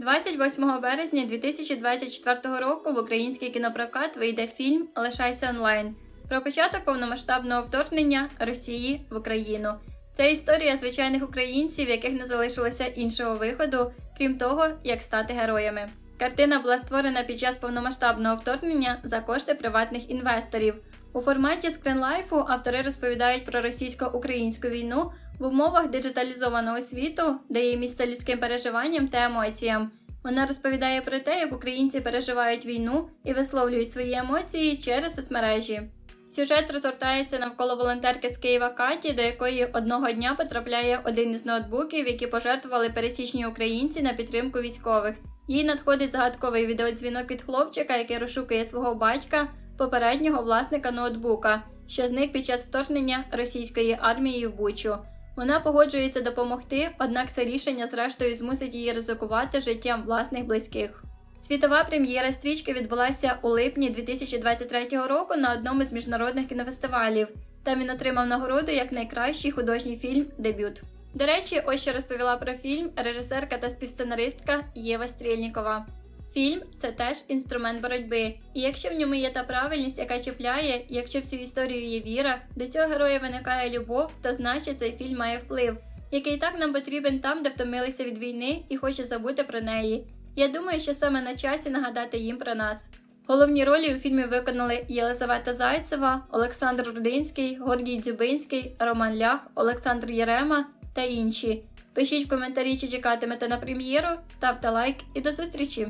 28 березня 2024 року в український кінопрокат вийде фільм Лишайся онлайн про початок повномасштабного вторгнення Росії в Україну. Це історія звичайних українців, яких не залишилося іншого виходу, крім того, як стати героями. Картина була створена під час повномасштабного вторгнення за кошти приватних інвесторів. У форматі скринлайфу автори розповідають про російсько-українську війну в умовах диджиталізованого світу, де є місце людським переживанням та емоціям. Вона розповідає про те, як українці переживають війну і висловлюють свої емоції через соцмережі. Сюжет розгортається навколо волонтерки з Києва Каті, до якої одного дня потрапляє один із ноутбуків, які пожертвували пересічні українці на підтримку військових. Їй надходить загадковий відеодзвінок від хлопчика, який розшукує свого батька, попереднього власника ноутбука, що зник під час вторгнення російської армії в Бучу. Вона погоджується допомогти, однак це рішення зрештою змусить її ризикувати життям власних близьких. Світова прем'єра стрічки відбулася у липні 2023 року на одному з міжнародних кінофестивалів. Там він отримав нагороду як найкращий художній фільм дебют. До речі, ось що розповіла про фільм режисерка та співсценаристка Єва Стрільнікова. Фільм це теж інструмент боротьби, і якщо в ньому є та правильність, яка чіпляє, якщо всю історію є віра, до цього героя виникає любов, то значить цей фільм має вплив, який так нам потрібен там, де втомилися від війни і хоче забути про неї. Я думаю, що саме на часі нагадати їм про нас. Головні ролі у фільмі виконали Єлизавета Зайцева, Олександр Рудинський, Гордій Дзюбинський, Роман Лях, Олександр Єрема та інші. Пишіть в коментарі, чи чекатимете на прем'єру, ставте лайк і до зустрічі!